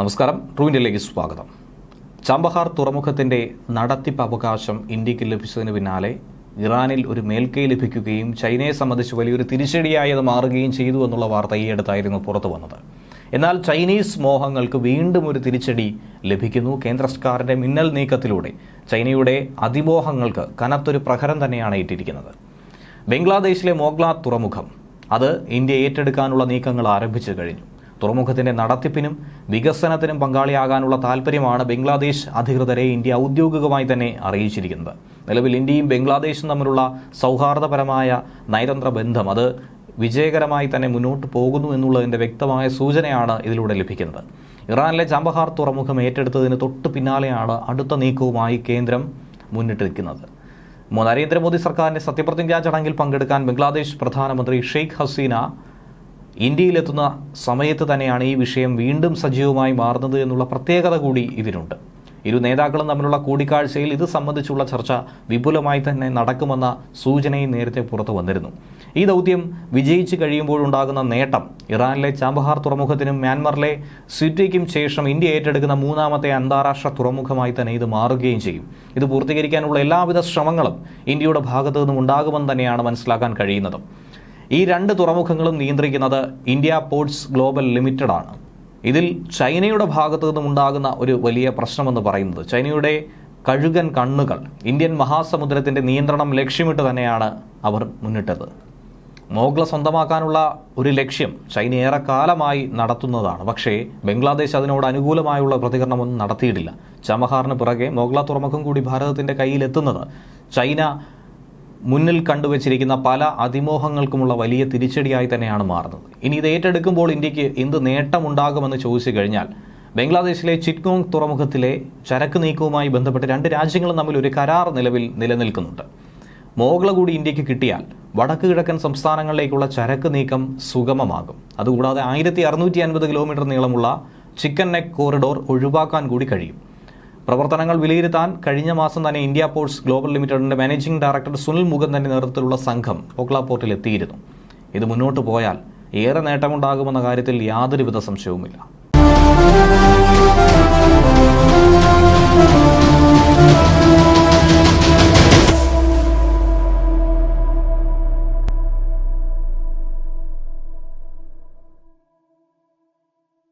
നമസ്കാരം ട്രൂവിന്റെയിലേക്ക് സ്വാഗതം. ചാമ്പഹാർ തുറമുഖത്തിന്റെ നടത്തിപ്പ് അവകാശം ഇന്ത്യയ്ക്ക് ലഭിച്ചതിന് പിന്നാലെ ഇറാനിൽ ഒരു മേൽക്കൈ ലഭിക്കുകയും ചൈനയെ സംബന്ധിച്ച് വലിയൊരു തിരിച്ചടിയായി അത് മാറുകയും ചെയ്തു എന്നുള്ള വാർത്ത ഈ അടുത്തായിരുന്നു പുറത്തു വന്നത്. എന്നാൽ ചൈനീസ് മോഹങ്ങൾക്ക് വീണ്ടും ഒരു തിരിച്ചടി ലഭിക്കുന്നു. കേന്ദ്ര സർക്കാരിന്റെ മിന്നൽ നീക്കത്തിലൂടെ ചൈനയുടെ അതിമോഹങ്ങൾക്ക് കനത്തൊരു പ്രഹരം തന്നെയാണ് ഏറ്റിരിക്കുന്നത്. ബംഗ്ലാദേശിലെ മോഗ്ല തുറമുഖം അത് ഇന്ത്യ ഏറ്റെടുക്കാനുള്ള നീക്കങ്ങൾ ആരംഭിച്ചു കഴിഞ്ഞു. തുറമുഖത്തിന്റെ നടത്തിപ്പിനും വികസനത്തിനും പങ്കാളിയാകാനുള്ള താൽപ്പര്യമാണ് ബംഗ്ലാദേശ് അധികൃതരെ ഇന്ത്യ ഔദ്യോഗികമായി തന്നെ അറിയിച്ചിരിക്കുന്നത്. നിലവിൽ ഇന്ത്യയും ബംഗ്ലാദേശും തമ്മിലുള്ള സൗഹാർദ്ദപരമായ നയതന്ത്ര ബന്ധം അത് വിജയകരമായി തന്നെ മുന്നോട്ട് പോകുന്നു എന്നുള്ളതിന്റെ വ്യക്തമായ സൂചനയാണ് ഇതിലൂടെ ലഭിക്കുന്നത്. ഇറാനിലെ ചമ്പഹാർ തുറമുഖം ഏറ്റെടുത്തതിന് തൊട്ട് പിന്നാലെയാണ് അടുത്ത നീക്കവുമായി കേന്ദ്രം മുന്നിട്ട് നിൽക്കുന്നത് നരേന്ദ്രമോദി സർക്കാരിന്റെ സത്യപ്രതിജ്ഞാ ചടങ്ങിൽ പങ്കെടുക്കാൻ ബംഗ്ലാദേശ് പ്രധാനമന്ത്രി ഷെയ്ഖ് ഹസീന ഇന്ത്യയിലെത്തുന്ന സമയത്ത് തന്നെയാണ് ഈ വിഷയം വീണ്ടും സജീവമായി മാറുന്നത് എന്നുള്ള പ്രത്യേകത കൂടി ഇതിനുണ്ട്. ഇരു നേതാക്കളും തമ്മിലുള്ള കൂടിക്കാഴ്ചയിൽ ഇത് സംബന്ധിച്ചുള്ള ചർച്ച വിപുലമായി തന്നെ നടക്കുമെന്ന സൂചനയും നേരത്തെ പുറത്തു വന്നിരുന്നു. ഈ ദൗത്യം വിജയിച്ചു കഴിയുമ്പോഴുണ്ടാകുന്ന നേട്ടം ഇറാനിലെ ചാബഹാർ തുറമുഖത്തിനും മ്യാൻമറിലെ സിറ്റിക്കും ശേഷം ഇന്ത്യ ഏറ്റെടുക്കുന്ന മൂന്നാമത്തെ അന്താരാഷ്ട്ര തുറമുഖമായി തന്നെ ഇത് മാറുകയും ചെയ്യും. ഇത് പൂർത്തീകരിക്കാനുള്ള എല്ലാവിധ ശ്രമങ്ങളും ഇന്ത്യയുടെ ഭാഗത്തു നിന്നും ഉണ്ടാകുമെന്ന് തന്നെയാണ് മനസ്സിലാക്കാൻ കഴിയുന്നത്. ഈ രണ്ട് തുറമുഖങ്ങളും നിയന്ത്രിക്കുന്നത് ഇന്ത്യ പോർട്സ് ഗ്ലോബൽ ലിമിറ്റഡ് ആണ് ഇതിൽ ചൈനയുടെ ഭാഗത്തു നിന്നുണ്ടാകുന്ന ഒരു വലിയ പ്രശ്നമെന്ന് പറയുന്നത് ചൈനയുടെ കഴുകൻ കണ്ണുകൾ ഇന്ത്യൻ മഹാസമുദ്രത്തിന്റെ നിയന്ത്രണം ലക്ഷ്യമിട്ട് തന്നെയാണ് അവർ മുന്നിട്ടത്. മോഗ്ല സ്വന്തമാക്കാനുള്ള ഒരു ലക്ഷ്യം ചൈന ഏറെ കാലമായി നടത്തുന്നതാണ്. പക്ഷേ ബംഗ്ലാദേശ് അതിനോട് അനുകൂലമായുള്ള പ്രതികരണമൊന്നും നടത്തിയിട്ടില്ല. ചമഹാറിന് പുറകെ മോഗ്ല തുറമുഖം കൂടി ഭാരതത്തിന്റെ കയ്യിലെത്തുന്നത് ചൈന മുന്നിൽ കണ്ടുവച്ചിരിക്കുന്ന പല അതിമോഹങ്ങൾക്കുമുള്ള വലിയ തിരിച്ചടിയായി തന്നെയാണ് മാറുന്നത്. ഇനി ഇത് ഏറ്റെടുക്കുമ്പോൾ ഇന്ത്യയ്ക്ക് എന്ത് നേട്ടമുണ്ടാകുമെന്ന് ചോദിച്ചു കഴിഞ്ഞാൽ ബംഗ്ലാദേശിലെ ചിറ്റ്ഗോങ് തുറമുഖത്തിലെ ചരക്ക് നീക്കവുമായി ബന്ധപ്പെട്ട് രണ്ട് രാജ്യങ്ങളും തമ്മിൽ ഒരു കരാർ നിലവിൽ നിലനിൽക്കുന്നുണ്ട്. മോഗ്ല കൂടി ഇന്ത്യയ്ക്ക് കിട്ടിയാൽ വടക്ക് കിഴക്കൻ സംസ്ഥാനങ്ങളിലേക്കുള്ള ചരക്ക് നീക്കം സുഗമമാകും. അതുകൂടാതെ ആയിരത്തി അറുന്നൂറ്റി അൻപത് കിലോമീറ്റർ നീളമുള്ള ചിക്കൻ നെക്ക് കോറിഡോർ ഒഴിവാക്കാൻ കൂടി കഴിയും. പ്രവർത്തനങ്ങൾ വിലയിരുത്താൻ കഴിഞ്ഞ മാസം തന്നെ ഇന്ത്യ പോർട്സ് ഗ്ലോബൽ ലിമിറ്റഡിന്റെ മാനേജിംഗ് ഡയറക്ടർ സുനിൽ മുഖന്ദന്റെ നേതൃത്വത്തിലുള്ള സംഘം ഒക്ലാപോർട്ടിൽ എത്തിയിരുന്നു ഇത് മുന്നോട്ട് പോയാൽ ഏറെ നേട്ടമുണ്ടാകുമെന്ന കാര്യത്തിൽ യാതൊരുവിധ സംശയവുമില്ല.